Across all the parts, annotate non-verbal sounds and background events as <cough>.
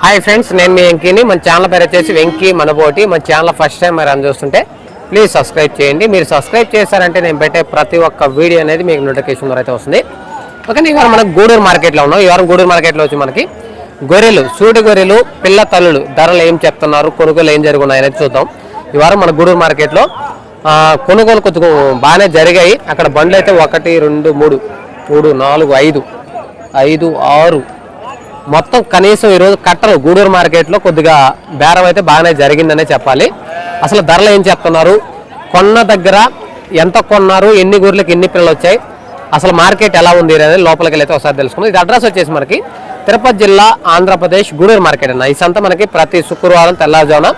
Hi friends నేను మీ వెంకీని. మన channel పేరు వచ్చేసి వెంకీ మనబోటి. మన ఛానల్ ఫస్ట్ టైం మీరు అని చూస్తుంటే ప్లీజ్ సబ్స్క్రైబ్ చేయండి. మీరు సబ్స్క్రైబ్ చేశారంటే నేను పెట్టే ప్రతి ఒక్క వీడియో అనేది మీకు నోటిఫికేషన్ ద్వారా అయితే వస్తుంది. ఓకే ఇవాళ మనం గూడూరు మార్కెట్లో ఉన్నాం. ఈ వారం గూడూరు మార్కెట్లో వచ్చి మనకి గొర్రెలు సూటి గొర్రెలు పిల్ల తల్లులు ధరలు ఏం చెప్తున్నారు కొనుగోలు ఏం జరుగున్నాయి అనేది చూద్దాం. ఈ వారం మన గూడూరు మార్కెట్లో కొనుగోలు కొద్దిగా బాగానే జరిగాయి. అక్కడ బండ్లు అయితే ఒకటి రెండు మూడు మూడు నాలుగు ఐదు ఐదు ఆరు మొత్తం కనీసం ఈరోజు కట్టలు గూడూరు మార్కెట్లో కొద్దిగా బేరం అయితే బాగానే జరిగిందనే చెప్పాలి. అసలు ధరలు ఏం చెప్తున్నారు? కొన్న దగ్గర ఎంత కొన్నారు? ఎన్ని గూర్లకి ఎన్ని పిల్లలు వచ్చాయి? అసలు మార్కెట్ ఎలా ఉంది అనేది లోపలికి వెళ్ళైతే ఒకసారి తెలుసుకుందాం. ఇది అడ్రస్ వచ్చేసి మనకి తిరుపతి జిల్లా ఆంధ్రప్రదేశ్ గూడూరు మార్కెట్ అన్న ఈ సంత మనకి ప్రతి శుక్రవారం తెల్లారుజామున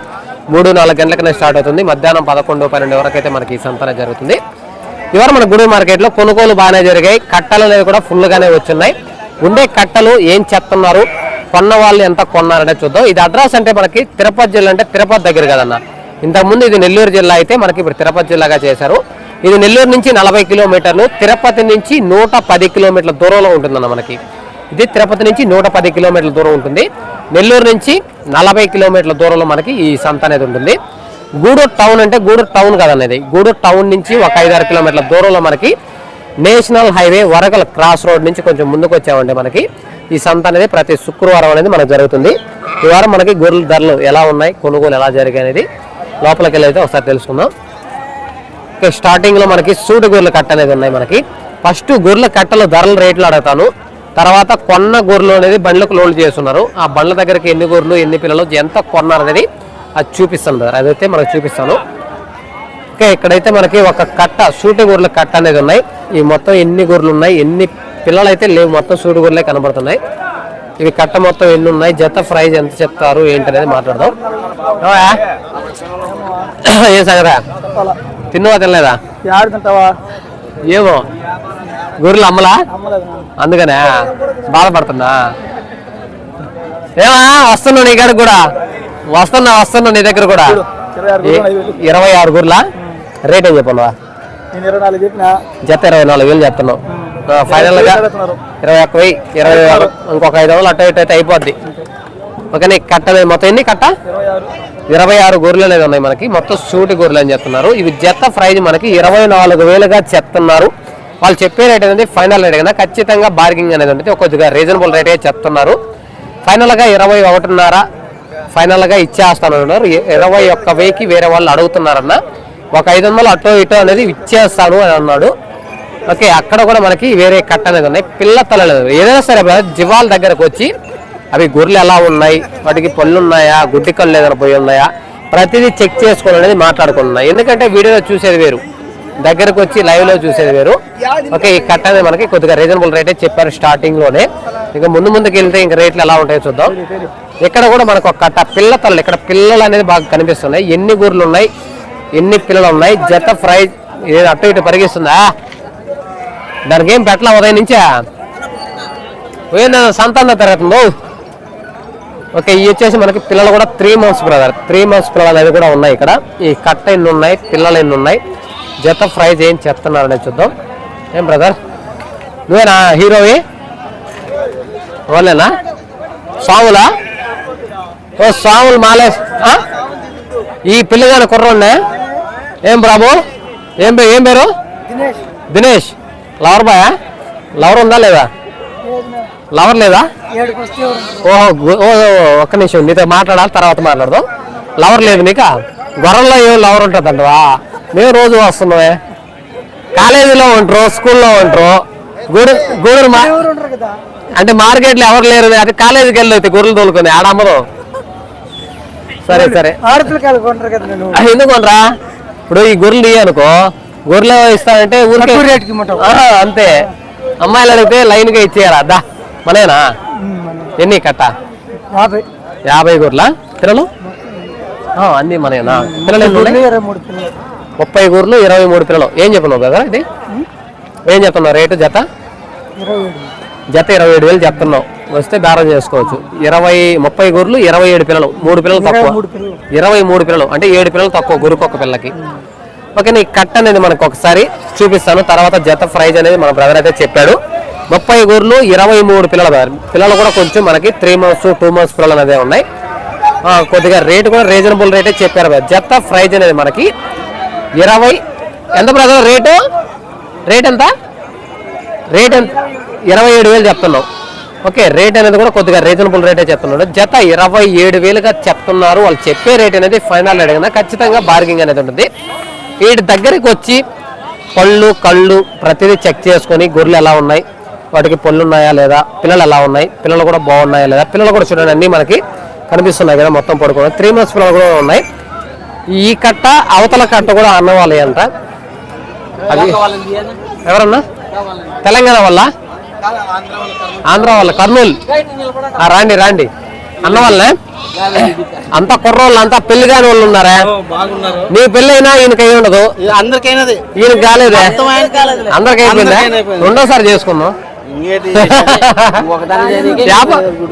మూడు నాలుగు గంటలకనే స్టార్ట్ అవుతుంది. మధ్యాహ్నం పదకొండు పన్నెండు వరకు అయితే మనకి ఈ సంత జరుగుతుంది. ఇవాళ మన గూడూరు మార్కెట్లో కొనుగోలు బాగానే జరిగాయి. కట్టలు అనేవి కూడా ఫుల్గానే వచ్చున్నాయి. ఉండే కట్టలు ఏం చెప్తున్నారు కొన్న వాళ్ళు ఎంత కొన్నారనే చూద్దాం. ఇది అడ్రస్ అంటే మనకి తిరుపతి జిల్లా అంటే తిరుపతి దగ్గర కదన్న. ఇంతకుముందు ఇది నెల్లూరు జిల్లా అయితే మనకి ఇప్పుడు తిరుపతి జిల్లాగా చేశారు. ఇది నెల్లూరు నుంచి నలభై కిలోమీటర్లు తిరుపతి నుంచి నూట పది కిలోమీటర్ల దూరంలో ఉంటుందన్న మనకి. ఇది తిరుపతి నుంచి నూట పది కిలోమీటర్ల దూరం ఉంటుంది. నెల్లూరు నుంచి నలభై కిలోమీటర్ల దూరంలో మనకి ఈ సంత అనేది ఉంటుంది. గూడూరు టౌన్ అంటే గూడూరు టౌన్ కదనేది గూడూరు టౌన్ నుంచి ఒక ఐదారు కిలోమీటర్ల దూరంలో మనకి నేషనల్ హైవే వరగల క్రాస్ రోడ్ నుంచి కొంచెం ముందుకు వచ్చామంటే మనకి. ఈ సంత అనేది ప్రతి శుక్రవారం అనేది మనకు జరుగుతుంది. ఈ వారం మనకి గొర్రెల ధరలు ఎలా ఉన్నాయి కొనుగోలు ఎలా జరిగాయి అనేది లోపలికి వెళ్ళి అయితే ఒకసారి తెలుసుకుందాం. ఓకే స్టార్టింగ్లో మనకి సూటి గొర్రెల కట్ట అనేది ఉన్నాయి మనకి. ఫస్ట్ గొర్రెల కట్టలు ధరల రేట్లు అడుగుతాను. తర్వాత కొన్న గొర్రెలు అనేది బండ్లకు లోడ్ చేస్తున్నారు. ఆ బండ్ల దగ్గరికి ఎన్ని గొర్రెలు ఎన్ని పిల్లలు ఎంత కొన్నారు అనేది అది చూపిస్తాను అది అదైతే మనకు చూపిస్తాను. ఓకే ఇక్కడైతే మనకి ఒక కట్ట సూటి గొర్రెల కట్ట అనేది ఉన్నాయి. ఈ మొత్తం ఎన్ని గొర్రెలు ఉన్నాయి ఎన్ని పిల్లలు అయితే లేవు మొత్తం సూటి గొర్రెలే కనబడుతున్నాయి. ఇవి కట్ట మొత్తం ఎన్ని ఉన్నాయి జత ప్రైజ్ ఎంత చెప్తారు ఏంటి అనేది మాట్లాడదాం? ఏ సంగరా తిన్నవా తినలేదా? ఏమో. గొర్రెలు అమ్మలా? అందుకనే బాధపడుతున్నా. ఏమా వస్తున్నా నీ కాడికి కూడా? వస్తున్నా వస్తున్నా నీ దగ్గర కూడా? ఇరవై ఆరు గొర్రెలు, రేట్ ఏం చెప్పను నేను ఇరవై నాలుగు చెప్పిన. జత ఇరవై నాలుగు వేలు చెప్తున్నావు. ఫైనల్గా అడుగుతున్నారు. ఇరవై ఒక్క వెయ్యి ఇరవై ఆరు ఇంకొక ఐదు వందలు అటు ఇటు అయితే అయిపోద్ది. ఓకే నీకు కట్ట అనేది మొత్తం ఎన్ని కట్ట? ఇరవై ఆరు. గొర్రెలు అనేది ఉన్నాయి మనకి. మొత్తం సూటి గొర్రెలు అని చెప్తున్నారు. ఇవి జత ప్రైజ్ మనకి ఇరవై నాలుగు వేలుగా చెప్తున్నారు. వాళ్ళు చెప్పే రేట్ అనేది ఫైనల్ రేట్ కదా. ఖచ్చితంగా బార్గింగ్ అనేది ఉంటుంది. కొద్దిగా రీజనబుల్ రేటే చెప్తున్నారు. ఫైనల్గా ఇరవై ఒకటిన్నర ఫైనల్గా ఇచ్చేస్తాను అన్నారు ఇ- ఇరవై ఒక్క వెయ్యికి వేరే వాళ్ళు అడుగుతున్నారన్న. ఒక ఐదు వందలు అటో ఇటో అనేది ఇచ్చేస్తాను అని అన్నాడు. ఓకే అక్కడ కూడా మనకి వేరే కట్ట అనేది ఉన్నాయి. పిల్ల తలలు. ఏదైనా సరే జివాల దగ్గరకు వచ్చి అవి గొర్రెలు ఎలా ఉన్నాయి? వాటికి పళ్ళు ఉన్నాయా? గుడ్డి కళ్ళు ఏదైనా పోయి ఉన్నాయా? ప్రతిదీ చెక్ చేసుకోవాలి అనేది మాట్లాడుకున్నాయి ఎందుకంటే వీడియోలో చూసేది వేరు. దగ్గరకు వచ్చి లైవ్లో చూసేది వేరు. ఓకే ఈ కట్ట అనేది మనకి కొద్దిగా రీజనబుల్ రేటే చెప్పారు స్టార్టింగ్లోనే ఇంకా ముందు ముందుకు వెళ్తే ఇంకా రేట్లు ఎలా ఉంటాయో చూద్దాం. ఇక్కడ కూడా మనకు ఒక కట్ట పిల్ల తల్లి. ఇక్కడ పిల్లలు అనేది బాగా కనిపిస్తున్నాయి. ఎన్ని గొర్రెలు ఉన్నాయి? ఎన్ని పిల్లలు ఉన్నాయి? జత ఫ్రై ఏదో అటు ఇటు పరిగిస్తుందా? దానికి ఏం పెట్టలా ఉదయం నుంచా? పోయిందా సంతాన తరగతుందో ఓకే ఇవి వచ్చేసి మనకి పిల్లలు కూడా three months brother three months పిల్లలు అవి కూడా ఉన్నాయి ఇక్కడ. ఈ కట్ట ఎన్ని ఉన్నాయి? పిల్లలు ఎన్ని ఉన్నాయి? జత ప్రైజ్ ఏం చెప్తున్నారు చూద్దాం. ఏం బ్రదర్ నువ్వేనా? హీరోవి వాళ్ళేనా? సాములా ఓ సాములు మాలే ఈ పిల్లగాని కుర్రోడ్నే? ఏం బాబు? ఏం పేరు ఏం పేరు? దినేష్. లవర్ బాయా లవర్ ఉందా లేదా? లవర్ లేదా? ఓహో ఒక్క నిమిషం నీతో మాట్లాడాలి తర్వాత మాట్లాడదాం. లవర్ లేదు నీకా? గొర్రెల్లో ఏం లవర్ ఉంటుందంటవా? మేము రోజు వస్తున్నామే. కాలేజీలో ఉంటారు స్కూల్లో ఉంటారు గూడు కదా? అంటే మార్కెట్లో ఎవరు లేరు అది కాలేజీకి వెళ్ళి గొర్రెలు తోలుకొని ఆడ అమ్మదు. సరే సరే. ఎందుకు అనరా ఇప్పుడు ఈ గొర్రెలు ఇయ్య అనుకో గొర్రెలు ఇస్తానంటే ఊరికే రేటుకి అంతే. అమ్మాయిలు అడిగితే లైన్గా ఇచ్చేయాలా దా మనేనా ఎన్ని కట్ట? యాభై. యాభై గొర్రెల? పిల్లలు? అన్ని మనేనా పిల్లలు ముప్పై గొర్రెలు ఇరవై మూడు పిల్లలు. ఏం చెప్పినావు కదా ఇది? ఏం చెప్తున్నావు రేటు జత? జత ఇరవై ఏడు వేలు చెప్తున్నావు. వస్తే బేరం చేసుకోవచ్చు. ఇరవై ముప్పై గొర్రెలు ఇరవై ఏడు పిల్లలు. మూడు పిల్లలు తక్కువ. ఇరవై మూడు పిల్లలు. అంటే ఏడు పిల్లలు తక్కువ గురుకొక్క పిల్లకి. ఓకే నీ కట్ అనేది మనకు ఒకసారి చూపిస్తాను. తర్వాత జత ప్రైజ్ అనేది మన బ్రదర్ అయితే చెప్పాడు. ముప్పై గొర్రెలు ఇరవై మూడు పిల్లలు పిల్లలు కూడా కొంచెం మనకి త్రీ మంత్స్ టూ మంత్స్ పిల్లలు అనేది ఉన్నాయి. కొద్దిగా రేటు కూడా రీజనబుల్ రేటే చెప్పారు జత ప్రైజ్ అనేది మనకి ఇరవై. ఎంత బ్రదర్ రేటు? రేట్ ఎంత? రేట్ ఎంత? ఇరవై ఏడు వేలు చెప్తున్నాం. ఓకే రేట్ అనేది కూడా కొద్దిగా రీజనబుల్ రేటే చెప్తున్నాడు. జత ఇరవై ఏడు వేలుగా చెప్తున్నారు. వాళ్ళు చెప్పే రేట్ అనేది ఫైనల్ కదా ఖచ్చితంగా బార్గింగ్ అనేది ఉంటుంది. వీటి దగ్గరికి వచ్చి పళ్ళు కళ్ళు ప్రతిదీ చెక్ చేసుకొని గొర్రెలు ఎలా ఉన్నాయి? వాటికి పళ్ళు ఉన్నాయా లేదా? పిల్లలు ఎలా ఉన్నాయి? పిల్లలు కూడా బాగున్నాయా లేదా? పిల్లలు కూడా చూడండి అన్నీ మనకి కనిపిస్తున్నాయి కదా మొత్తం పడుకోవడం. త్రీ మంత్స్ పిల్లలు కూడా ఉన్నాయి. ఈ కట్ట అవతల కట్ట కూడా అన్నవాలి అంట. అది ఎవరన్నా? తెలంగాణ వల్ల ఆంధ్ర వాళ్ళ కర్నూలు. రాండి రాండి. అన్న వాళ్ళే అంత కుర్రోళ్ళు అంతా పెళ్ళి కాని వాళ్ళు ఉన్నారా? నీ పెళ్ళి అయినా ఈయనకి అయి ఉండదు? అందరికైనది ఈయనకి కాలేదే? ఆయన కాలేదు అందరికి అయిపోయిందా? అందరికీ అయిపోయింది. రెండోసారి చేసుకున్నాం <laughs>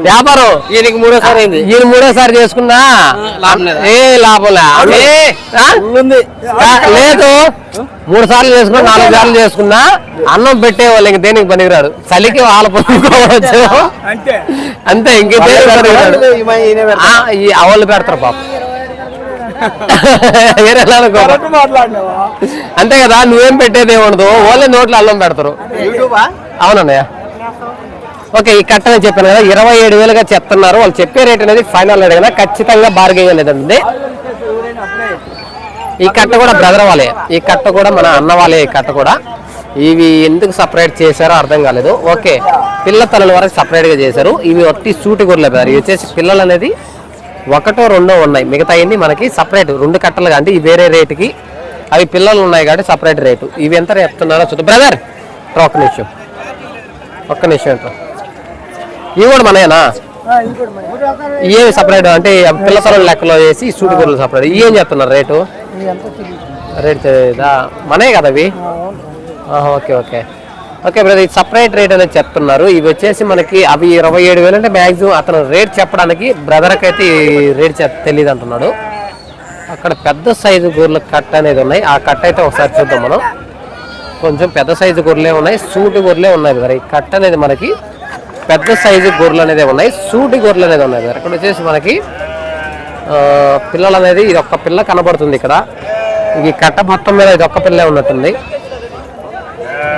వ్యాపారం. ఈయనకి మూడోసారి అయింది. ఈయన మూడోసారి చేసుకున్నా? ఏ లాభం లేదు? మూడు సార్లు చేసుకున్నా నాలుగు సార్లు. చేసుకున్నా. అన్నం పెట్టే వాళ్ళు ఇంక దేనికి పనికిరాడు చలికి వాళ్ళ పనుకోవచ్చు అంతే. ఇంక దేనికి అవళ్ళు పెడతారు పాప వేరే ఎలా అనుకోరు. మాట్లాడినావా అంతే కదా నువ్వేం పెట్టేది ఏముండదు. ఓన్లీ నోట్లో అల్లం పెడతారు. అవునన్నయ్య. ఓకే ఈ కట్ట అని చెప్పాను కదా ఇరవై ఏడు వేలుగా చెప్తున్నారు. వాళ్ళు చెప్పే రేట్ అనేది ఫైనల్ రేట్ కదా ఖచ్చితంగా బార్గెన్ లేదండి ఈ కట్ట కూడా బ్రదర్ వాళ్ళే. ఈ కట్ట కూడా మన అన్న వాళ్ళే ఈ కట్ట కూడా. ఇవి ఎందుకు సపరేట్ చేశారో అర్థం కాలేదు. ఓకే పిల్ల తలల వరకు సపరేట్గా చేశారు. ఇవి ఒట్టి సూటి గొర్రెలు ఇవి వచ్చేసి పిల్లలు అనేది ఒకటో రెండో ఉన్నాయి. మిగతా అన్ని మనకి సపరేట్ రెండు కట్టలు అంటే ఇవి వేరే రేటుకి. అవి పిల్లలు ఉన్నాయి కాబట్టి సపరేట్ రేటు. ఇవి ఎంత చెప్తున్నారో చూద్దాం. బ్రదర్ ఒక్క నిమిషం. ఒక్క నిమిషం ఏంటో ఇవి కూడా మనయేనా? ఇవి సపరేట్ అంటే పిల్ల తలల లెక్కలో వేసి సూటి గొర్రెలు సపరేట్ ఇవి ఏం చెప్తున్నారు రేటు? ఎంత తెలియదు రేట్ తెలీదా? మనే కదా అవి? Okay okay. ఓకే బ్రదర్ ఇది సపరేట్ రేట్ అనేది చెప్తున్నారు. ఇవి వచ్చేసి మనకి అవి ఇరవై ఏడు వేలు అంటే మ్యాక్సిమం అతను రేట్ చెప్పడానికి బ్రదర్కి అయితే ఈ రేట్ తెలియదు అంటున్నాడు. అక్కడ పెద్ద సైజు గొర్రెల కట్ అనేది ఉన్నాయి. ఆ కట్ అయితే ఒకసారి చూద్దాం మనం. కొంచెం పెద్ద సైజు గొర్రెలే ఉన్నాయి. సూటి గొర్రెలే ఉన్నాయి బ్రదర్. ఈ అనేది మనకి పెద్ద సైజు గొర్రెలు అనేది ఉన్నాయి. సూటి గొర్రెలు అనేది ఉన్నాయి బ్రదర్. ఇక్కడ వచ్చేసి మనకి పిల్లలు అనేది ఇది ఒక్క పిల్ల కనబడుతుంది ఇక్కడ. ఈ కట్ట మొత్తం మీద ఇది ఒక్క పిల్లే ఉన్నట్టుంది.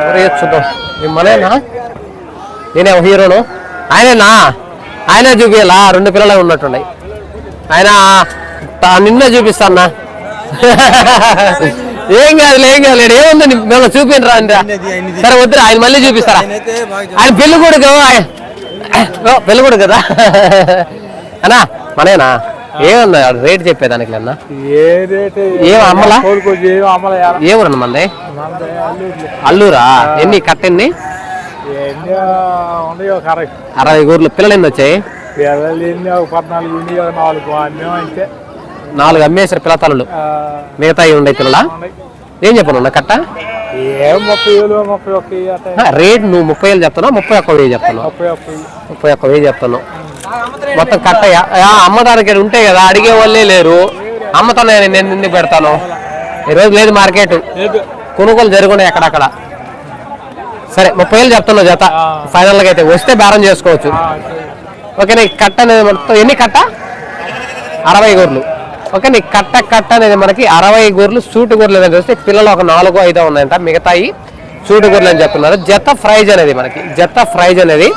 చూద్దాం. ఇది మనేనా నేనే హీరోను. ఆయనేనా? ఆయనే చూపించాలా రెండు పిల్లలే ఉన్నట్టున్నాయి. ఆయన నిన్నే చూపిస్తానా <laughs> ఏం కాదులే ఏం కాదులే. ఏముంది నీ- మేము చూపించరా అంటే సరే వద్దురా ఆయన మళ్ళీ చూపిస్తారా? ఆయన పెళ్ళి కొడుకు ఆయన- పెళ్ళి కొడుకు కదా? <laughs> అన్నా మనేనా ఏమన్నా రేట్ చెప్పేదానికి అన్న ఏ రేట్ ఏం అమ్మలా? ఏమన్నా మంది? అల్లూరా? ఎన్ని కట్ట ఎన్ని అరవై. ఊర్లు పిల్లలు ఎన్ని వచ్చాయి? నాలుగు అమ్మేసారు పిల్ల తలలు ఆ, మిగతా ఉండే పిల్లల. ఏం చెప్పను కట్ట? రేట్ నువ్వు ముప్పై వేలు చెప్తున్నావు ముప్పై ఒక్క వెయ్యి చెప్తున్నావు. ముప్పై ఒక్క వెయ్యి. చెప్తున్నావు. మొత్తం కట్ట యా- యా, అమ్మదానికి ఉంటే కదా అడిగే వాళ్ళే లేరు. అమ్మతాను నేను నేను ఎందుకు పెడతాను? ఈరోజు లేదు మార్కెట్. కొనుగోలు జరుగున్నాయి అక్కడక్కడ సరే ముప్పై వేలు చెప్తున్నావు జత. ఫైనల్గా అయితే వస్తే బేరం చేసుకోవచ్చు. ఓకే. నీ కట్ట మొత్తం ఎన్ని కట్ట? అరవై గొర్రెలు. ఓకే నీ కట్ట కట్ట అనేది మనకి అరవై గొర్రెలు సూటు గొర్రెలు అనేది చూస్తే పిల్లలు ఒక నాలుగో ఐదో ఉన్నాయంట. మిగతాయి సూటు గొర్రెలు అని చెప్తున్నారు. జత ప్రైజ్ అనేది మనకి జత ప్రైజ్ అనేది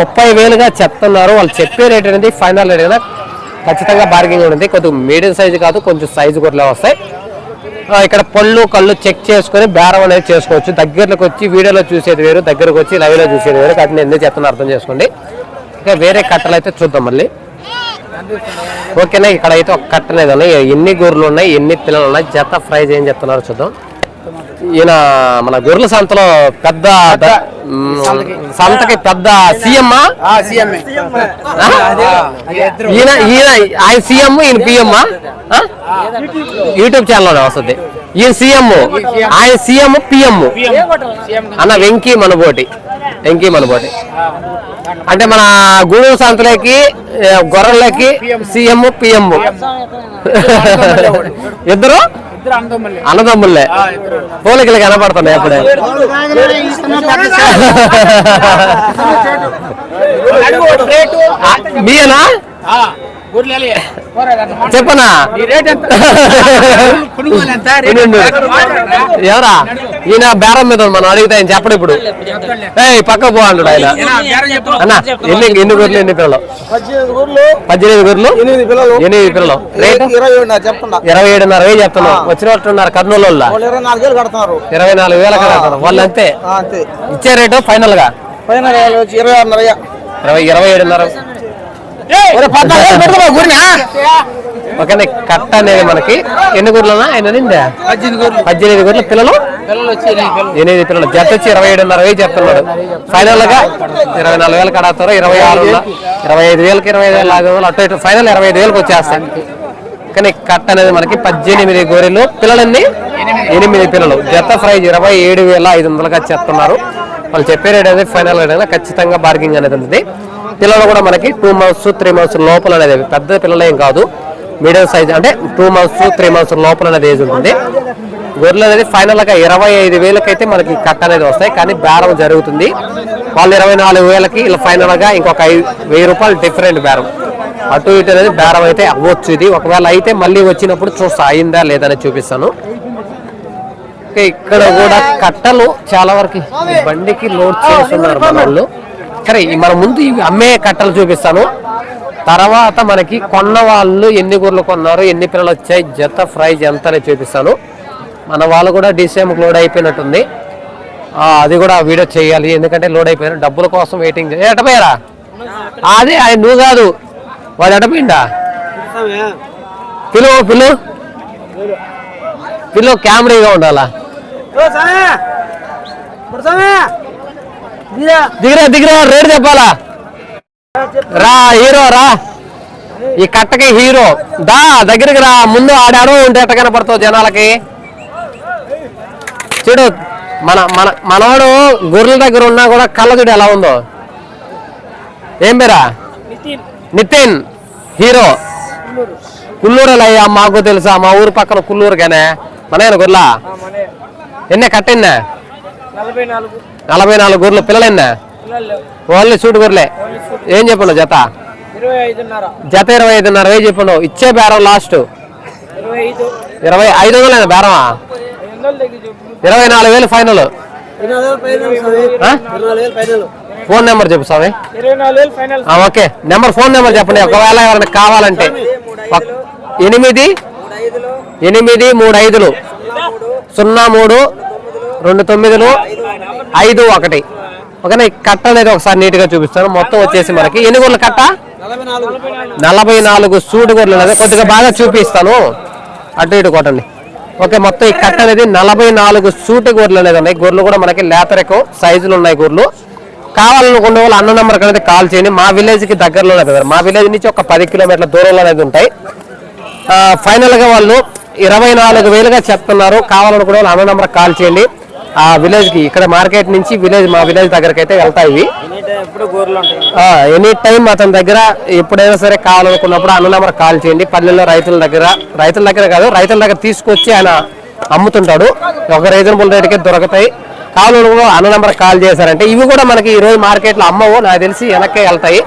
ముప్పై వేలుగా చెప్తున్నారు. వాళ్ళు చెప్పే రేట్ అనేది ఫైనల్ రేట్ అయినా ఖచ్చితంగా బార్గింగ్ ఉంటుంది. కొద్దిగా మీడియం సైజు కాదు కొంచెం సైజు గొర్రెలు వస్తాయి. ఇక్కడ పళ్ళు కళ్ళు చెక్ చేసుకొని బేరం అనేది చేసుకోవచ్చు. దగ్గరకు వచ్చి వీడియోలో చూసేది వేరు దగ్గరకు వచ్చి లైవ్లో చూసేది వేరు. కాబట్టి నేను ఎందుకు చెప్తున్నా అర్థం చేసుకోండి. ఇంకా వేరే కట్టలు అయితే చూద్దాం మళ్ళీ. ఓకేనా ఇక్కడ అయితే ఒక కట్ట అనేది ఉన్నాయి ఎన్ని గొర్రెలు ఉన్నాయి ఎన్ని పిల్లలు ఉన్నాయి జత ప్రైజ్ ఏం చెప్తున్నారో చూద్దాం. ఈయన మన గొర్రెల సంతలో పెద్ద సంతకి పెద్ద సీఎం ఈయన ఈయన ఆయన సీఎం ఈయన పిఎం యూట్యూబ్ ఛానల్ వస్తుంది. ఈయన సీఎం. ఆయన సీఎం పిఎం. అన్న వెంకీ మనబోటి. వెంకీ మనబోటి. అంటే మన గూడూరు సంతలకి గొర్రెలకి సీఎం పిఎం. ఇద్దరు? అన్నదమ్ముళ్ళే పోలికలు కనపడుతున్నాయి అప్పుడే. ఆ, మీయేనా? చెప్పనా. ఎవరా? ఈయన బేరం మీద. మనం అడిగితే ఆయన చెప్పడు ఇప్పుడు. ఏయ్ పక్క పో అంటాడు ఆయన. అన్న ఎన్ని ఎన్ని గొర్రెలు ఎన్ని పిల్లలు? పద్దెనిమిది గొర్రెలు. ఎనిమిది పిల్లలు. ఎనిమిది పిల్లలు. రేటు ఇరవై ఏడున్నర వేలు చెప్తున్నాం వచ్చినట్టున్నారు కర్నూలు వాళ్ళ. వాళ్ళు ఇరవై నాలుగు వేలు కడుతున్నారు. ఇరవై నాలుగు వేల కడతారు వాళ్ళు అంతే. ఆ, అంతే. ఇచ్చే రేటు ఫైనల్గా ఇరవై ఇరవై ఏడున్నర. ఓకే కట్ట అనేది మనకి ఎన్ని గుర్రెలనా ఆయన నిందా పద్దెనిమిది గుర్రెల. పిల్లలు? ఎనిమిది పిల్లలు. జత వచ్చి ఇరవై ఏడున్నర వేలు చెప్తున్నాడు. ఫైనల్గా ఇరవై నాలుగు వేలు కడతారు ఇరవై ఆరు ఇరవై ఐదు వేలకి ఇరవై ఐదు వేలు ఐదు వేలు అటు ఇటు ఫైనల్ ఇరవై ఐదు వేలకు వచ్చేస్తాయి. కానీ కట్ట అనేది మనకి పద్దెనిమిది గొర్రెలు. పిల్లలన్నీ? ఎనిమిది పిల్లలు. జత ప్రైజ్ ఇరవై ఏడు వేల ఐదు వందలుగా చెప్తున్నారు. వాళ్ళు చెప్పే రేట్ అనేది ఫైనల్ రేట్ ఖచ్చితంగా బార్గింగ్ అనేది ఉంటుంది పిల్లలు కూడా మనకి టూ మంత్స్ త్రీ మంత్స్ లోపల అనేది పెద్ద పిల్లలు ఏం కాదు. మీడియం సైజ్ అంటే టూ మంత్స్ త్రీ మంత్స్ లోపల అనేది ఏజ్ ఉంటుంది. గొర్రెలు అనేది ఫైనల్గా ఇరవై ఐదు వేలకైతే మనకి కట్ట అనేది వస్తాయి. కానీ బేరం జరుగుతుంది. వాళ్ళు ఇరవై నాలుగు వేలకి ఇలా ఫైనల్గా ఇంకొక ఐదు వెయ్యి రూపాయలు డిఫరెంట్ బేరం. అటు ఇటు అనేది బేరం అయితే అవ్వచ్చు ఇది. ఒకవేళ అయితే మళ్ళీ వచ్చినప్పుడు చూస్తా. అయిందా లేదని చూపిస్తాను. ఇక్కడ కూడా కట్టలు చాలా వరకు బండికి లోడ్ చేస్తున్నారు వాళ్ళు సరే మన ముందు ఇవి అమ్మే కట్టలు చూపిస్తాను. తర్వాత మనకి కొన్న వాళ్ళు ఎన్ని గొర్రెలు కొన్నారు ఎన్ని పిల్లలు వచ్చాయి జత ప్రైజ్ ఎంత అనేది చూపిస్తాను. మన వాళ్ళు కూడా డిసిఎంకి లోడ్ అయిపోయినట్టుంది. అది కూడా వీడియో చేయాలి ఎందుకంటే లోడ్ అయిపోయిన డబ్బుల కోసం వెయిటింగ్ ఎటపోయారా అదే ఆయన నువ్వు కాదు. వాడు ఎటపోయిందా పిలు పిలు పిలు కెమెరాగా ఉండాలా? దిగిరా. దిగిరా రేటు చెప్పాలా రా హీరో రా. ఈ కట్టకి హీరో. దా దగ్గరికి రా. ముందు ఆడాడో ఉంటే ఎట్ట కనపడతావు జనాలకి? చూడు మన మన మనవాడు గొర్రెల దగ్గర ఉన్నా కూడా కళ్ళ చూడు ఎలా ఉందో? ఏం పేరా? నితిన్. హీరో. కుల్లూరు అయ్యా మాకు తెలుసా మా ఊరు పక్కన కుల్లూరుగానే. మన గొర్రెల ఎన్నే కట్టెన్నే నలభై నాలుగు. నలభై నాలుగు గొర్రెలు. పిల్లలు. ఎన్నే పిల్లలు ఓన్లీ సూటు గొర్రెలే. ఏం చెప్పండు జత? జత ఇరవై ఐదున్నర. వేయి చెప్పండు? ఇచ్చే బేరం లాస్ట్. ఇరవై ఐదు. ఇరవై ఐదు వందలు బేరమా? ఇరవై నాలుగు వేలు ఫైనల్. ఫోన్ నెంబర్ చెప్పు స్వామి ఓకే. నెంబర్ ఫోన్ నెంబర్ చెప్పండి. ఒకవేళ ఎవరైనా కావాలంటే. ఎనిమిది. ఎనిమిది మూడు ఐదులు. సున్నా మూడు. రెండు తొమ్మిదిలు. ఐదు ఒకటి. ఓకేనా? ఈ కట్ట అనేది ఒకసారి నీట్గా చూపిస్తాను. మొత్తం వచ్చేసి మనకి ఎన్ని గొర్రెల కట్ట? నలభై నాలుగు సూటు గొర్రెలు అనేది కొద్దిగా బాగా చూపిస్తాను. అటు ఇటు కొట్టండి. ఓకే మొత్తం ఈ కట్ట అనేది నలభై నాలుగు సూటు గొర్రెలు అనేది ఉన్నాయి. గొర్రెలు కూడా మనకి లేతరకు సైజులు ఉన్నాయి గొర్రెలు. కావాలనుకున్న వాళ్ళు అన్న నెంబర్కి అనేది కాల్ చేయండి. మా విలేజ్కి దగ్గరలోనే కదా. మా విలేజ్ నుంచి ఒక పది కిలోమీటర్ల దూరంలో అనేది ఉంటాయి. ఫైనల్గా ఫైనల్గా వాళ్ళు ఇరవై నాలుగు వేలుగా చెప్తున్నారు. కావాలనుకున్న వాళ్ళు అన్న నెంబర్ కాల్ చేయండి. ఆ విలేజ్కి ఇక్కడ మార్కెట్ నుంచి విలేజ్ మా విలేజ్ దగ్గరకి అయితే వెళ్తాయి ఎనీ టైం అతని దగ్గర ఎప్పుడైనా సరే కావాలనుకున్నప్పుడు అన్న నెంబర్ కాల్ చేయండి. పల్లెల్లో రైతుల దగ్గర రైతుల దగ్గర కాదు రైతుల దగ్గర తీసుకొచ్చి ఆయన అమ్ముతుంటాడు. ఒక రీజనబుల్ రేట్కే దొరుకుతాయి. కావాలనుకున్న అన్న నెంబర్ కాల్ చేశారంటే ఇవి కూడా మనకి ఈ రోజు మార్కెట్లో అమ్మవు నాకు తెలిసి వెనక్కే వెళ్తాయి.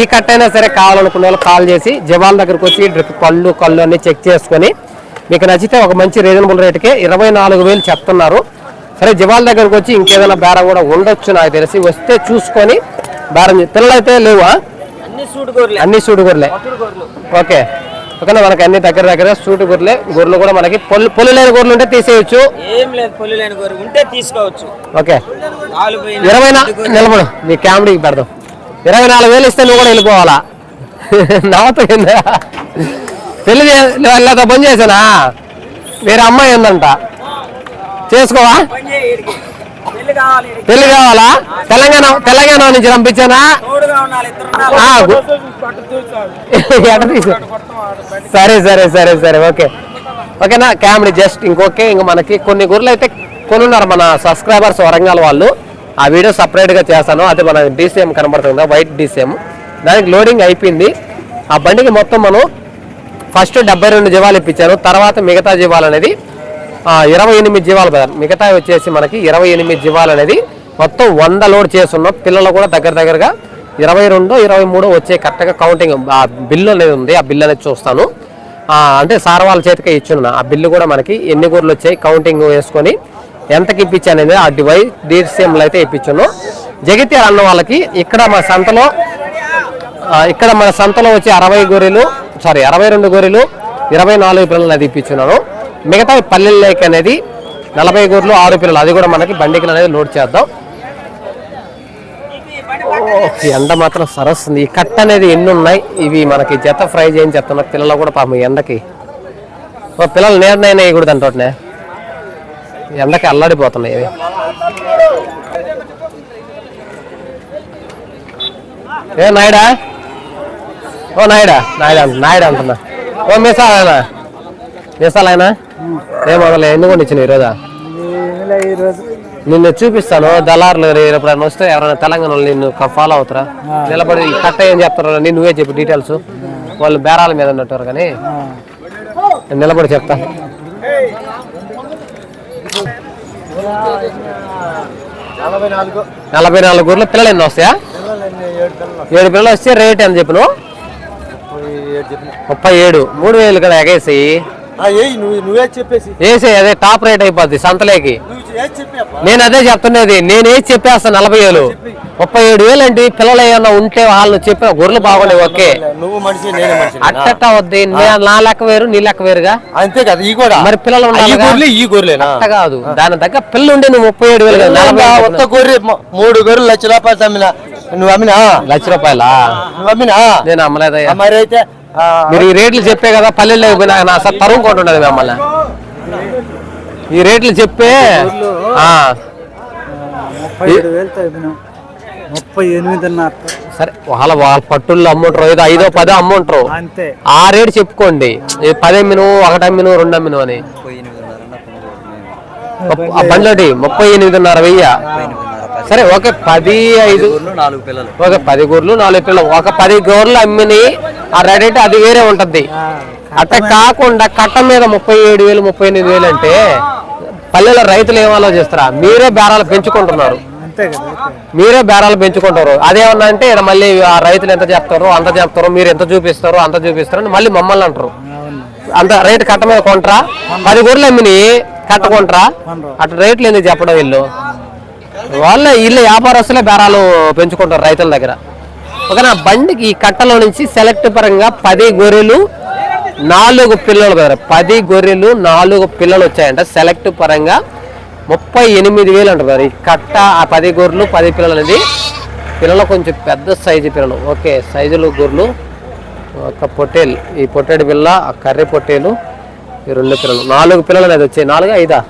ఈ కట్ అయినా సరే కావాలనుకున్న వాళ్ళు కాల్ చేసి జవాన్ దగ్గరకు వచ్చి డ్రిప్ కళ్ళు కళ్ళు అన్ని చెక్ చేసుకొని మీకు నచ్చితే ఒక మంచి రీజనబుల్ రేట్కే ఇరవై నాలుగు వేలు చెప్తున్నారు. సరే జవాల్ దగ్గరకు వచ్చి ఇంకేదైనా బేరం కూడా ఉండొచ్చు నాకు తెలిసి. వస్తే చూసుకొని బేరం పిల్లలైతే లేవా? అన్ని సూట్ గొర్రెలే ఓకే. ఓకేనా మనకి అన్ని దగ్గర దగ్గర సూటు గొర్రెలే గొర్రెలు కూడా మనకి పొల్లు పొల్లు లేని గొర్రెలు ఉంటే తీసేయచ్చు. ఏం లేదు పొల్లు లేని గోరు ఉంటే తీసుకోవచ్చు. ఓకే. ఇరవై నిలబడు. నీ కామెడీకి పెడదాం. ఇరవై నాలుగు వేలు ఇస్తే నువ్వు కూడా వెళ్ళిపోవాలా? <laughs> నవ్వుతా? పెళ్ళి లేదా పని చేసానా? వేరే అమ్మాయి ఉందంట. చేసుకోవా? పెళ్ళి కావాలా? తెలంగాణ తెలంగాణ నుంచి పంపించానా? సరే సరే సరే సరే ఓకే. ఓకేనా? కామెడీ జస్ట్ ఇంకొకే ఇంక మనకి కొన్ని గుర్రలు అయితే కొనున్నారు మన సబ్స్క్రైబర్స్ వరంగల్ వాళ్ళు. ఆ వీడియో సపరేట్గా చేస్తాను. అది మన డీసీఎం కనబడుతుంది? వైట్ డీసీఎం దానికి లోడింగ్ అయిపోయింది. ఆ బండికి మొత్తం మనం ఫస్ట్ డెబ్బై రెండు జీవాలు ఇప్పించాను. తర్వాత మిగతా జీవాలు అనేది ఇరవై ఎనిమిది జీవాలు బ్రదర్ మిగతా వచ్చేసి మనకి ఇరవై ఎనిమిది జీవాలు అనేది మొత్తం వంద లోడ్ చేస్తున్నాం. పిల్లలు కూడా దగ్గర దగ్గరగా ఇరవై రెండు ఇరవై మూడు వచ్చే కరెక్ట్గా కౌంటింగ్ ఆ బిల్లు అనేది ఉంది. ఆ బిల్లు అనేది చూస్తాను. అంటే సార్ వాళ్ళ చేతికే ఇచ్చున్నా. ఆ బిల్లు కూడా మనకి ఎన్ని గూర్లు వచ్చాయి కౌంటింగ్ వేసుకొని ఎంతకి ఇప్పించాను అనేది ఆ డివైస్ డిసిఎంలు అయితే ఇప్పించాను జగిత్యాల అన్న వాళ్ళకి ఇక్కడ మా సంతలో ఇక్కడ మన సంతలో వచ్చి అరవై గొర్రెలు సారీ అరవై రెండు గొర్రెలు ఇరవై నాలుగు పిల్లలు అది ఇప్పించున్నాను. మిగతా పల్లెల లేక్ అనేది నలభై గూర్లు ఆరు పిల్లలు. అది కూడా మనకి బండికి అనేది లోడ్ చేద్దాం. ఎండ మాత్రం సరస్తుంది. ఈ కట్ అనేది ఎన్ని ఉన్నాయి? ఇవి మనకి జత ఫ్రై చేయని చెప్తున్నారు పిల్లలు కూడా పాపం ఈ ఎండకి. ఓ పిల్లలు నేర్నైనా వేయకూడదు అంటోనే ఎండకి అల్లాడిపోతున్నాయి ఇవి. ఏ నాయుడా? ఓ నాయుడా? నాయుడా అంట- అంటున్నా. ఓ మీసాలైనా మీసాలైనా ఏ మొదలు ఎన్ని కొన్ని ఇచ్చిన ఈరోజా? నిన్ను చూపిస్తాను దళారులు ఎప్పుడైనా వస్తే ఎవరైనా తెలంగాణ వాళ్ళు నిన్ను ఫాలో అవుతారా? నిలబడి కట్ట ఏం చెప్తారో నేను నువ్వే చెప్పు డీటెయిల్స్ వాళ్ళు బేరాల మీద ఉన్నట్టారు కానీ నేను నిలబడి చెప్తా. నలభై నాలుగు ఊర్లో పిల్లలు ఎన్ని వస్తాయా? ఏడు పిల్లలు వస్తే రేట్ ఎంత చెప్పను చెప్పిన ముప్పై ఏడు. మూడు వేలు కదా ఎగేసి నువ్వు నువ్వే చెప్పేసి. వేసే అదే టాప్ రేట్ అయిపోద్ది సంతలేకి. నేను అదే చెప్తున్నది నేను ఏది చెప్పేస్తాను నలభై వేలు ముప్పై ఏడు వేలు అంటే పిల్లలు ఏమన్నా ఉంటే వాళ్ళు చెప్పిన గొర్రెలు బాగుండే ఓకే. నువ్వు మనిషి అట్టట్టా వద్ది నే- లెక్క వేరు నీ లెక్క వేరుగా? అంతే కదా ఈ కూడా మరి పిల్లలు ఈ అట్ట కాదు. దాని దగ్గర పిల్ల ఉండే నువ్వు ముప్పై ఏడు వేలు ఒక్క గొర్రె మూడు గొర్రెలు లక్ష రూపాయలు అమ్మినా నువ్వు అమ్మినా? లక్ష రూపాయలా? నువ్వు అమ్మినా? నేను అమ్మలేదయ్యా. మరి అయితే మీరు ఈ రేట్లు చెప్పే కదా పల్లెల్లో నా అసలు తరుము కొంటుండదు మిమ్మల్ని. ఈ రేట్లు చెప్పే ముప్పై ఎనిమిదిన్నర సరే వాళ్ళ వాళ్ళ పట్టుల్లో అమ్ముంటారు. ఏదో ఐదో పదో అమ్ముంటారు. అంతే. ఆ రేటు చెప్పుకోండి. పది అమ్మిను ఒకటి అమ్మిను రెండు అమ్మిను అని. బండ్లోటి ముప్పై ఎనిమిదిన్నర వెయ్యి? సరే ఓకే పది ఐదు. నాలుగు పిల్లలు. ఓకే పది గూర్లు నాలుగు పిల్లలు. ఒక పది గూర్లు అమ్మిని ఆ రేట్ అయితే అది వేరే ఉంటది. అట్ట కాకుండా కట్ట మీద ముప్పై ఏడు వేలు ముప్పై ఎనిమిది వేలు అంటే పల్లెలో రైతులు ఏం ఆలోచిస్తారా మీరే బేరాలు పెంచుకుంటున్నారు. మీరే బేరాలు పెంచుకుంటారు అదేమన్నా అంటే మళ్ళీ ఆ రైతులు ఎంత చెప్తారో అంత చెప్తారు మీరు ఎంత చూపిస్తారో అంత చూపిస్తారు అని మళ్ళీ మమ్మల్ని అంటారు. అంత రేటు కట్ట మీద కొంటరా? పది గొర్రెలు అమ్మిని కట్ట కొంటరా? అటు రేట్లు ఎందుకు చెప్పడం వీళ్ళు? వాళ్ళ వీళ్ళ వ్యాపారస్తులే బేరాలు పెంచుకుంటారు రైతుల దగ్గర. ఓకేనా? బండికి ఈ కట్టలో నుంచి సెలెక్ట్ పరంగా పది గొర్రెలు నాలుగు పిల్లలు కదా. పది గొర్రెలు నాలుగు పిల్లలు వచ్చాయంట. సెలెక్ట్ పరంగా ముప్పై ఎనిమిది వేలు అంటారు ఈ కట్ట ఆ పది గొర్రెలు పది పిల్లలు అనేది పిల్లలు కొంచెం పెద్ద సైజు పిల్లలు. ఓకే సైజులు గొర్రెలు ఒక పొట్టేలు. ఈ పొట్టేడు పిల్ల ఆ కర్రీ పొట్టేలు ఈ రెండు పిల్లలు. నాలుగు పిల్లలు అనేది వచ్చాయి. నాలుగు ఐదా?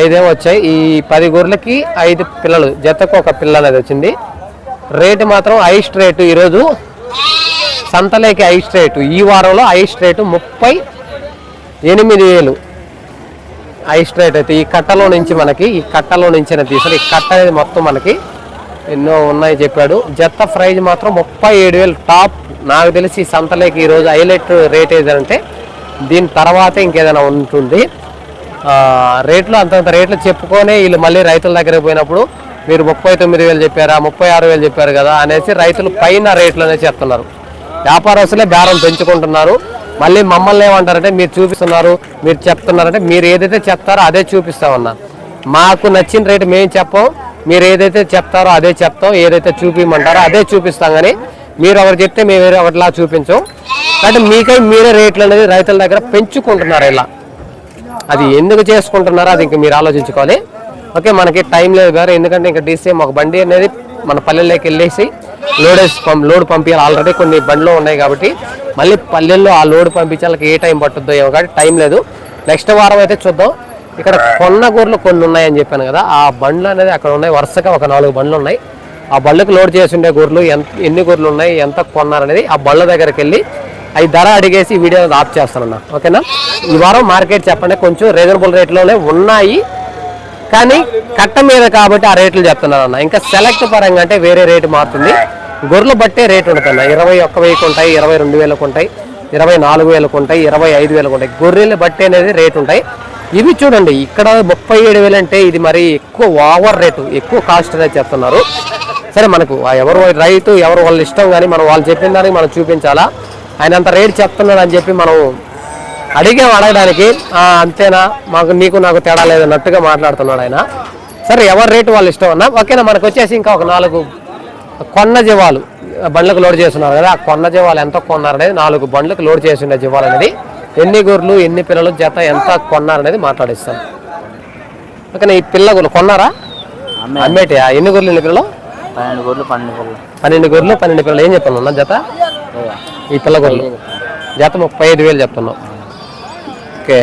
ఐదేమో వచ్చాయి. ఈ పది గొర్రెలకి ఐదు పిల్లలు. జతకు ఒక పిల్ల అనేది వచ్చింది. రేటు మాత్రం హైస్ట్ రేటు ఈరోజు. సంతలేకి హైస్ట్ రేటు. ఈ వారంలో హైస్ట్ రేటు ముప్పై ఎనిమిది వేలు. హైస్ట్ రేట్ అయితే ఈ కట్టలో నుంచి మనకి ఈ కట్టలో నుంచి తీసుకుని ఈ కట్ట అనేది మొత్తం మనకి ఎన్నో ఉన్నాయి చెప్పాడు. జత ప్రైజ్ మాత్రం ముప్పై ఏడు వేలు టాప్. నాకు తెలిసి సంతలేకి ఈరోజు హైలైట్ రేట్ ఏదంటే దీని తర్వాతే ఇంకేదైనా ఉంటుంది. రేట్లు అంతంత రేట్లు చెప్పుకొని వీళ్ళు మళ్ళీ రైతుల దగ్గరికి పోయినప్పుడు మీరు ముప్పై తొమ్మిది వేలు చెప్పారా ముప్పై ఆరు వేలు చెప్పారు కదా అనేసి రైతులు పైన రేట్లు అనేది చెప్తున్నారు వ్యాపారస్తులే బేరం పెంచుకుంటున్నారు. మళ్ళీ మమ్మల్ని ఏమంటారంటే మీరు చూపిస్తున్నారు మీరు చెప్తున్నారంటే మీరు ఏదైతే చెప్తారో అదే చూపిస్తామన్నా. మాకు నచ్చిన రేటు మేము చెప్పం మీరు ఏదైతే చెప్తారో అదే చెప్తాం ఏదైతే చూపించమంటారో అదే చూపిస్తాం కానీ మీరు ఎవరు చెప్తే మేము వేరే ఒకటిలా చూపించాం. అంటే మీకై మీరే రేట్లు అనేది రైతుల దగ్గర పెంచుకుంటున్నారు ఇలా. అది ఎందుకు చేసుకుంటున్నారో అది ఇంక మీరు ఆలోచించుకోవాలి. ఓకే మనకి టైం లేదు గారు. ఎందుకంటే ఇంకా డీసీ ఒక బండి అనేది మన పల్లెల్లోకి వెళ్ళేసి లోడ్ పంప్ లోడ్ పంపించాలి ఆల్రెడీ కొన్ని బండ్లు ఉన్నాయి కాబట్టి మళ్ళీ పల్లెల్లో ఆ లోడ్ పంపించాలకి ఏ టైం పట్టుద్దో ఏమో కాబట్టి టైం లేదు. నెక్స్ట్ వారం అయితే చూద్దాం. ఇక్కడ కొన్న గొర్రెలు కొన్ని ఉన్నాయని చెప్పాను కదా ఆ బండ్లు అనేది అక్కడ ఉన్నాయి. వరుసగా ఒక నాలుగు బండ్లు ఉన్నాయి. ఆ బళ్ళకు లోడ్ చేసి ఉండే గొర్రెలు ఎంత ఎన్ని గొర్రెలు ఉన్నాయి ఎంత కొన్నారనేది ఆ బళ్ళ దగ్గరికి వెళ్ళి అవి ధర అడిగేసి వీడియో ఆఫ్ చేస్తానన్నా. ఓకేనా? ఈ వారం మార్కెట్ చెప్పండి. కొంచెం రీజనబుల్ రేట్లోనే ఉన్నాయి. కానీ కట్ట మీద కాబట్టి ఆ రేట్లు చెప్తున్నాను అన్న. ఇంకా సెలెక్ట్ పరంగా అంటే వేరే రేటు మారుతుంది. గొర్రెలు బట్టే రేట్ ఉంటుంది ఇరవై ఒక్క వెయ్యికి ఉంటాయి ఇరవై రెండు వేలకు ఉంటాయి ఇరవై నాలుగు వేలకు ఉంటాయి ఇరవై ఐదు వేలకు ఉంటాయి. గొర్రెలు బట్టి అనేది రేట్ ఉంటాయి. ఇవి చూడండి ఇక్కడ ముప్పై ఏడు వేలు అంటే ఇది మరి ఎక్కువ ఓవర్ రేటు ఎక్కువ కాస్ట్ అనేది చెప్తున్నారు. సరే మనకు ఎవరు రైతు ఎవరు వాళ్ళ ఇష్టం కానీ మనం వాళ్ళు చెప్పిన దానికి మనం చూపించాలా? ఆయన అంత రేట్ చెప్తున్నాడు అని చెప్పి మనం అడిగాం అడగడానికి "ఆ, అంతేనా? మాకు నీకు నాకు తేడా లేదన్నట్టుగా మాట్లాడుతున్నాడు ఆయన. సరే ఎవరి రేటు వాళ్ళు ఇష్టం అన్నా ఓకేనా మనకు వచ్చేసి ఇంకా ఒక నాలుగు కొన్న జీవాలు బండ్లకు లోడ్ చేస్తున్నారు కదా ఆ కొన్న జీవాలు ఎంత కొన్నారనేది నాలుగు బండ్లకు లోడ్ చేసి ఉండే జీవాలు అనేది ఎన్ని గొర్రెలు ఎన్ని పిల్లలు జత ఎంత కొన్నారనేది మాట్లాడిస్తాను ఓకేనా ఈ పిల్ల గొర్రెలు కొన్నారా? అమ్మేటియా? ఎన్ని గొర్రెలు ఎన్ని పిల్లలు? పన్నెండు గొడ్లు పన్నెండు గొడ్లు పన్నెండు గొర్రెలు పన్నెండు పిల్లలు ఏం చెప్పాను అన్న జత ఈ పిల్ల గొర్రెలు. జత ముప్పై ఐదు వేలు చెప్తున్నాం. ఓకే.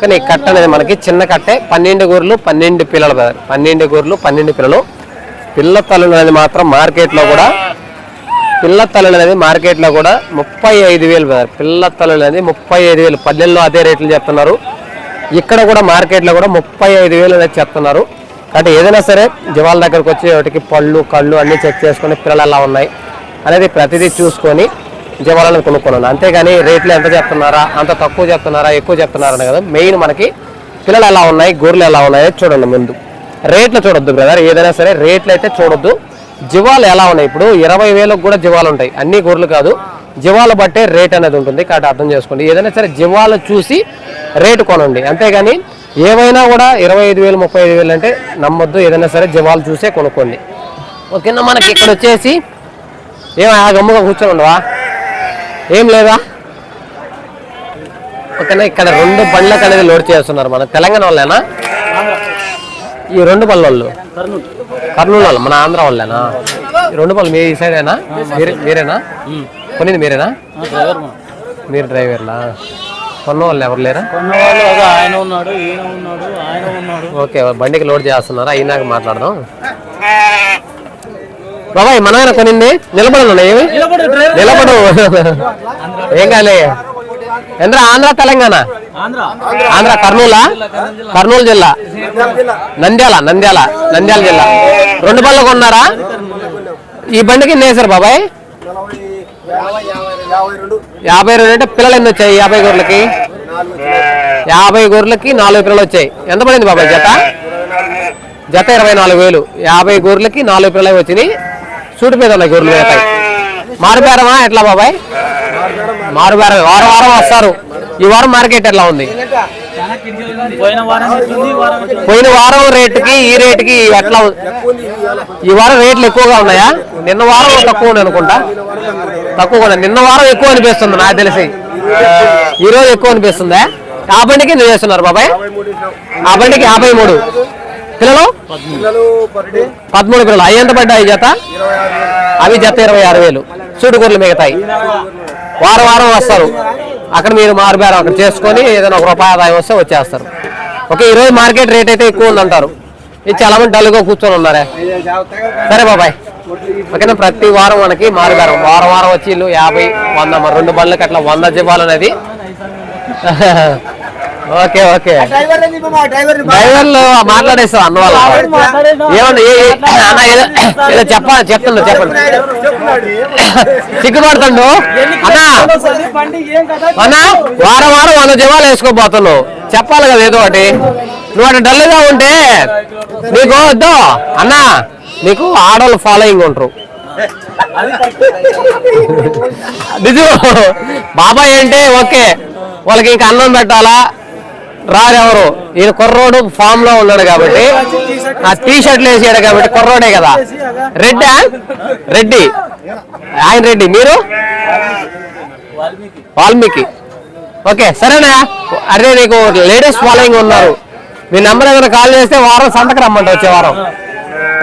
కానీ కట్ట అనేది మనకి చిన్న కట్టే. పన్నెండు గొర్రెలు పన్నెండు పిల్లలు brother. పన్నెండు గొర్రెలు పన్నెండు పిల్లలు. పిల్ల తల్లులు అనేది మాత్రం మార్కెట్లో కూడా పిల్ల తల్లులు అనేది మార్కెట్లో కూడా ముప్పై ఐదు వేలు పిల్ల తల్లులు అనేది ముప్పై ఐదు వేలు. పల్లెల్లో అదే రేట్లు చెప్తున్నారు. ఇక్కడ కూడా మార్కెట్లో కూడా ముప్పై ఐదు వేలు అనేది చెప్తున్నారు. కాబట్టి ఏదైనా సరే జీవాల దగ్గరకు వచ్చి వాటికి పళ్ళు కళ్ళు అన్నీ చెక్ చేసుకొని పిల్లలు ఎలా ఉన్నాయి అనేది ప్రతిదీ చూసుకొని జీవాలను కొనుక్కున్నాను. అంతేగాని రేట్లు ఎంత చెప్తున్నారా అంత తక్కువ చెప్తున్నారా ఎక్కువ చెప్తున్నారనే కదా. మెయిన్ మనకి పిల్లలు ఎలా ఉన్నాయి గొర్రెలు ఎలా ఉన్నాయో చూడండి ముందు. రేట్లు చూడొద్దు బ్రదర్ ఏదైనా సరే రేట్లు అయితే చూడొద్దు. జీవాలు ఎలా ఉన్నాయి ఇప్పుడు? ఇరవై వేలకు కూడా జీవాలు ఉంటాయి. అన్ని గొర్రెలు కాదు. జీవాలు బట్టే రేట్ అనేది ఉంటుంది. కాబట్టి అర్థం చేసుకోండి. ఏదైనా సరే జీవాలు చూసి రేటు కొనండి. అంతేగాని ఏవైనా కూడా ఇరవై ఐదు వేలు ముప్పై ఐదు వేలు అంటే నమ్మొద్దు. ఏదైనా సరే జీవాలు చూసే కొనుక్కోండి. ఓకేనా? మనకి ఇక్కడ వచ్చేసి ఏం ఆ గమ్ముగా కూర్చొని ఉండవా? ఏం లేదా? ఓకేనా ఇక్కడ రెండు బండ్లకు అనేది లోడ్ చేస్తున్నారు మన తెలంగాణ వాళ్ళేనా? ఈ రెండు పళ్ళ వాళ్ళు కర్నూలు వాళ్ళు మన ఆంధ్ర వాళ్ళేనా? ఈ రెండు పళ్ళు మీ సైడేనా? మీరే మీరేనా? కొనింది మీరేనా? మీరు డ్రైవర్లా? కొన్న వాళ్ళు ఎవరు లేరా? కొన్నవాళ్ళు అదే ఆయన ఉన్నాడు ఈయన ఉన్నాడు ఆయన ఉన్నాడు. ఓకే బండికి లోడ్ చేస్తున్నారా అయినాక మాట్లాడదాం. బాబాయ్ ఆయన కొనింది నిలబడను ఏమి? నిలబడు. ఏం కాలే ఎంద్ర ఆంధ్ర తెలంగాణ? ఆంధ్ర ఆంధ్ర కర్నూలా? కర్నూలు జిల్లా. నంద్యాల నంద్యాల నంద్యాల జిల్లా. రెండు బళ్ళు కొన్నారా? ఈ బండికి ఎన్ని వేశారు బాబాయ్? యాభై రెండు. అంటే పిల్లలు ఎన్ని వచ్చాయి? యాభై గొర్రెలకి? యాభై గొర్రెలకి నాలుగు పిల్లలు వచ్చాయి. ఎంత పడింది బాబాయ్ జత? జత ఇరవై నాలుగు వేలు. యాభై గొర్రెలకి నాలుగు పిల్లలు వచ్చినాయి. సూటి మీద ఉన్నాయి గొర్రెలు మిగతాయి మారుబేరమా ఎట్లా బాబాయ్? మారుబేరం వారం వారం వస్తారు. ఈ వారం మార్కెట్ ఎట్లా ఉంది? పోయిన వారం రేటుకి ఈ రేటుకి ఎట్లా ఈ వారం రేట్లు ఎక్కువగా ఉన్నాయా? నిన్న వారం తక్కువ ఉంది అనుకుంటా. తక్కువ నిన్న వారం ఎక్కువ అనిపిస్తుంది నాకు తెలిసి. ఈ రోజు ఎక్కువ అనిపిస్తుందా? ఆ బండికి చేస్తున్నారు బాబాయ్? ఆ బండికి యాభై మూడు. పిల్లలు? పదమూడు పిల్లలు. అవి ఎంత పడ్డాయి? జత? అవి జత ఇరవై ఆరు వేలు. సూటుకూరలు మిగతాయి. వారం వారం వస్తారు. అక్కడ మీరు మారుబేరం అక్కడ చేసుకొని ఏదైనా ఒక రూపాయి ఆదాయం వస్తే వచ్చేస్తారు. ఓకే ఈరోజు మార్కెట్ రేట్ అయితే ఎక్కువ ఉందంటారు. ఇది చాలా మంది డల్గా కూర్చొని ఉన్నారే? సరే బాబాయ్. ఓకేనా? ప్రతి వారం మనకి మారుబేరం వారం వారం వచ్చి ఇల్లు యాభై వంద రెండు బండ్లకి అట్లా వంద జీవాలనేది ఓకే ఓకే. డ్రైవర్లు మాట్లాడేస్తాం అన్న వాళ్ళు ఏమన్నా అన్న ఏదో ఏదో చెప్పాలి చెప్తుండ్రు చెప్పండి. సిగ్గుపడుతుండు? అన్నా. అన్నా వారం వారం వంద జీవాలు వేసుకోబోతున్నావు చెప్పాలి కదా ఏదో ఒకటి. నువ్వు అటు డల్గా ఉంటే నీకు వద్దు. అన్నా నీకు ఆడవాళ్ళు ఫాలోయింగ్ ఉంటారు. నిజం బాబాయ్ అంటే ఓకే. వాళ్ళకి ఇంకా అన్నం పెట్టాలా? రారెవరు ఈయన కుర్రోడు ఫామ్లో ఉన్నాడు కాబట్టి. ఆ టీ షర్ట్లు వేసాడు కాబట్టి కుర్రోడే కదా. రెడ్డా? రెడ్డి. ఆయన రెడ్డి. మీరు? వాల్మీకి. ఓకే సరేనా? అరే నీకు లేడీస్ ఫాలోయింగ్ ఉన్నారు. మీ నెంబర్ ఏదైనా కాల్ చేస్తే వారం సంతకు రమ్మంట వచ్చే వారం.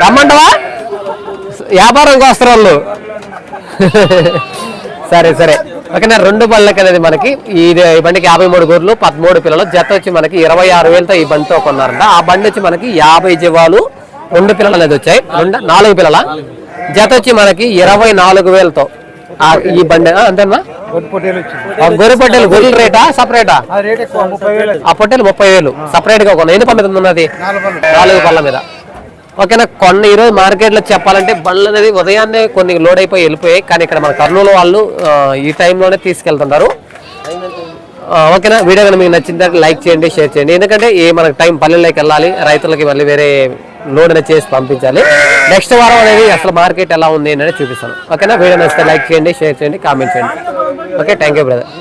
రమ్మంటవా? వ్యాపారంకి వస్తారు వాళ్ళు. సరే సరే. ఓకేనా రెండు బళ్ళకి అనేది మనకి ఈ బండికి యాభై మూడు గొర్రెలు పదమూడు పిల్లలు. జత వచ్చి మనకి ఇరవై ఆరు వేలతో ఈ బండితో కొన్నారంట. ఆ బండి వచ్చి మనకి యాభై జీవాలు రెండు పిల్లలు అనేది వచ్చాయి. రెండు నాలుగు పిల్లల? జత వచ్చి మనకి ఇరవై నాలుగు వేలతో ఆ ఈ బండి. అంతేనా? గొర్రె పొట్టేలు గొర్రెల రేటా సపరేటా? ఆ పొట్టేలు ముప్పై వేలు. సపరేట్గా కొన్నా ఎన్ని పళ్ళ మీద ఉన్నది? నాలుగు పళ్ళ మీద. ఓకేనా? కొన్ని ఈరోజు మార్కెట్లో చెప్పాలంటే బండ్లు అనేది ఉదయాన్నే కొన్ని లోడ్ అయిపోయి వెళ్ళిపోయాయి. కానీ ఇక్కడ మన కర్నూలు వాళ్ళు ఈ టైంలోనే తీసుకెళ్తున్నారు. ఓకేనా? వీడియో కనుక మీకు నచ్చిందంటే లైక్ చేయండి షేర్ చేయండి. ఎందుకంటే ఏ మనకు టైం పల్లెల్లోకి వెళ్ళాలి. రైతులకి మళ్ళీ వేరే లోడ్ అనేది చేసి పంపించాలి. నెక్స్ట్ వారం అనేది అసలు మార్కెట్ ఎలా ఉంది అనేది చూపిస్తాను. ఓకేనా? వీడియో నచ్చితే లైక్ చేయండి షేర్ చేయండి కామెంట్ చేయండి. ఓకే? Thank you brother.